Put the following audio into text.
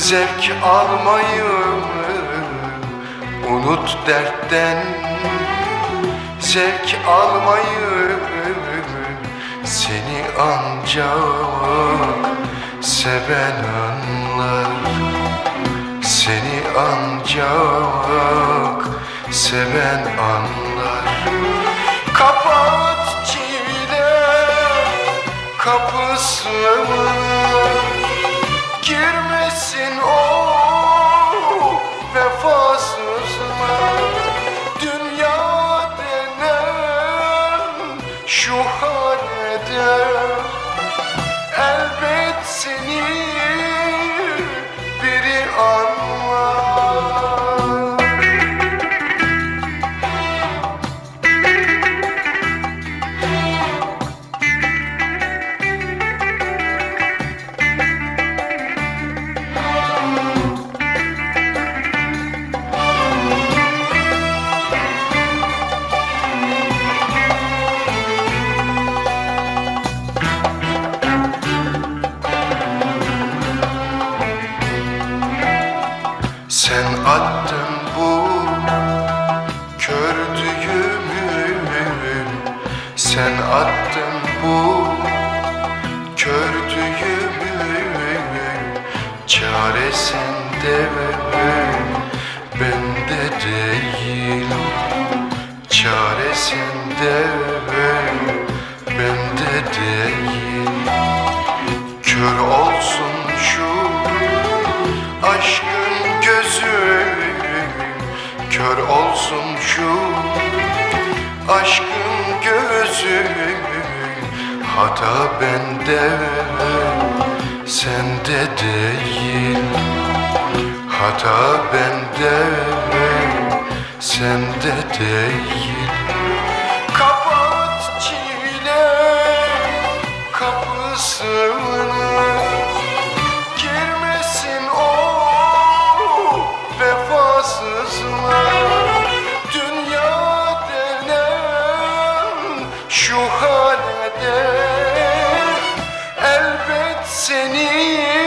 zevk almayı Unut dertten. Zevk almayı Seni ancak seven anlar. Seni ancak seven anlar. Kapat çile kapısını. Girmesin missing all. Oh. Sen attın bu kör düğümü Sen attın bu kör düğümü Çare sende bende değil. Çare sende bende değil. Kör olsun şu aşkın gözü Hata bende sende değil. Hata bende sende değil. Kapat çile kapısını bahanede Elbet seni